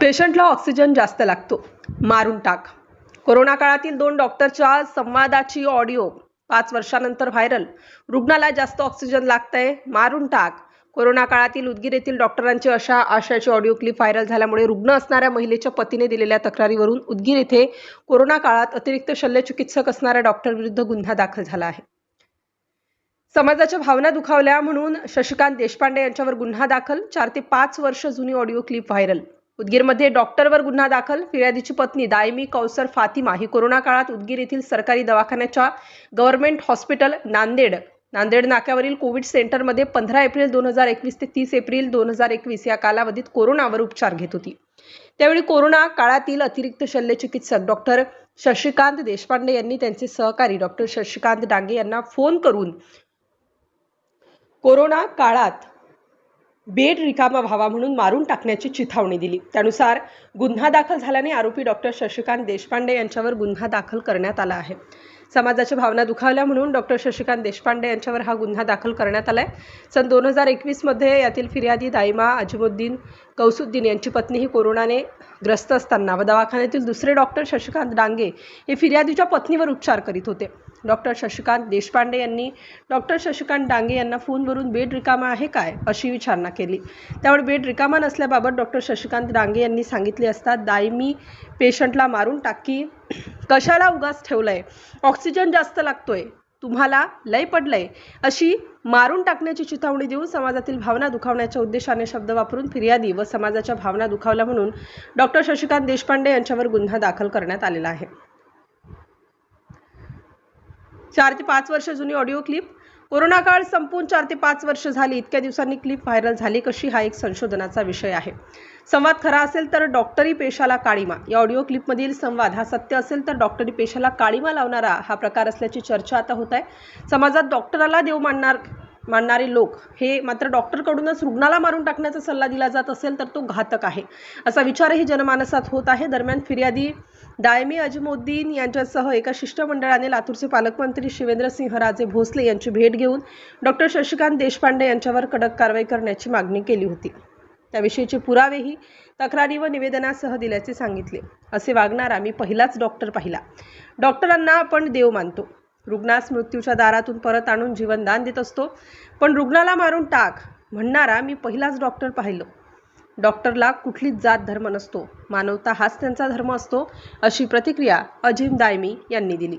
पेशंटला ऑक्सिजन जास्त लागतो. मारून टाक. कोरोना काळातील दोन डॉक्टरच्या संवादाची ऑडिओ पाच वर्षानंतर व्हायरल. रुग्णाला जास्त ऑक्सिजन लागतंय मारून टाक. कोरोना काळातील उदगीर येथील डॉक्टरांची अशा आशयाची ऑडिओ क्लिप व्हायरल झाल्यामुळे रुग्ण असणाऱ्या महिलेच्या पतीने दिलेल्या तक्रारीवरून उदगीर येथे कोरोना काळात अतिरिक्त शल्यचिकित्सक असणाऱ्या डॉक्टर विरुद्ध गुन्हा दाखल झाला आहे. समाजाच्या भावना दुखावल्या म्हणून शशिकांत देशपांडे यांच्यावर गुन्हा दाखल. चार ते पाच वर्ष जुनी ऑडिओ क्लिप व्हायरल. उदगीरमध्ये डॉक्टरवर गुन्हा दाखल. फिर्यादीची पत्नी दायमी कौसर फातिमा ही कोरोना काळात उदगीर येथील सरकारी दवाखान्याच्या गव्हर्नमेंट हॉस्पिटल नांदेड. नांदेड नाक्यावरील कोविड सेंटरमध्ये पंधरा एप्रिल दोन हजार एकवीस ते तीस एप्रिल दोन हजार एकवीस या कालावधीत कोरोनावर उपचार घेत होती. त्यावेळी कोरोना काळातील अतिरिक्त शल्यचिकित्सक डॉक्टर शशिकांत देशपांडे यांनी त्यांचे सहकारी डॉक्टर शशिकांत डांगे यांना फोन करून कोरोना काळात बेड रिकामा व्हावा म्हणून मारून टाकण्याची चिथावणी दिली. त्यानुसार गुन्हा दाखल झाल्याने आरोपी डॉक्टर शशिकांत देशपांडे यांच्यावर गुन्हा दाखल करण्यात आला आहे. समाजाच्या भावना दुखावल्या म्हणून डॉक्टर शशिकांत देशपांडे यांच्यावर हा गुन्हा दाखल करण्यात आला आहे सन दोन हजार एकवीसमध्ये यातील फिर्यादी दाईमा अजिमुद्दीन कौसुद्दीन यांची पत्नी ही कोरोनाने ग्रस्त असताना व दवाखान्यातील दुसरे डॉक्टर शशिकांत डांगे हे फिर्यादीच्या पत्नीवर उपचार करीत होते. डॉक्टर शशिकांत देशपांडे यांनी डॉक्टर शशिकांत डांगे यांना फोनवरून बेड रिकामा आहे काय अशी विचारणा केली. त्यावर बेड रिकामा नसल्याबाबत डॉक्टर शशिकांत डांगे यांनी सांगितले असता दायमी पेशंटला मारून टाकी. कशाला उगाच ठेवलंय? ऑक्सिजन जास्त लागतोय. तुम्हाला लय पडलंय. अशी मारून टाकण्याची चिथावणी देऊन समाजातील भावना दुखावण्याच्या उद्देशाने शब्द वापरून फिर्यादी व समाजाच्या भावना दुखावल्या म्हणून डॉक्टर शशिकांत देशपांडे यांच्यावर गुन्हा दाखल करण्यात आलेला आहे. चार ते पाच वर्ष जुनी ऑडिओ क्लिप. कोरोना काळ संपून चार ते पाच वर्ष झाली. इतक्या दिवसांनी क्लिप व्हायरल झाली कशी हा एक संशोधनाचा विषय आहे. संवाद खरा असेल तर डॉक्टरी पेशाला काळीमा. या ऑडिओ क्लिपमधील संवाद हा सत्य असेल तर डॉक्टरी पेशाला काळीमा लावणारा हा प्रकार असल्याची चर्चा आता होत आहे. समाजात डॉक्टराला देव मानणार मानणारे लोक हे मात्र डॉक्टरकडूनच रुग्णाला मारून टाकण्याचा सल्ला दिला जात असेल तर तो घातक आहे. असा विचारही जनमानसात होत आहे. दरम्यान फिर्यादी दायमी अजमुद्दीन यांच्यासह एका शिष्टमंडळाने लातूरचे पालकमंत्री शिवेंद्रसिंह राजे भोसले यांची भेट घेऊन डॉक्टर शशिकांत देशपांडे यांच्यावर कडक कारवाई करण्याची मागणी केली होती. त्याविषयीचे पुरावेही तक्रारी व निवेदनासह दिल्याचे सांगितले. असे वागणारा मी पहिलाच डॉक्टर पाहिला. डॉक्टरांना आपण देव मानतो. रुग्णास मृत्यूच्या दारातून परत आणून जीवनदान देत असतो. पण रुग्णाला मारून टाक म्हणणारा मी पहिलाच डॉक्टर पाहिलं. डॉक्टरला कुठलीच जात धर्म नसतो. मानवता हाच त्यांचा धर्म असतो अशी प्रतिक्रिया अजिम दायमी यांनी दिली.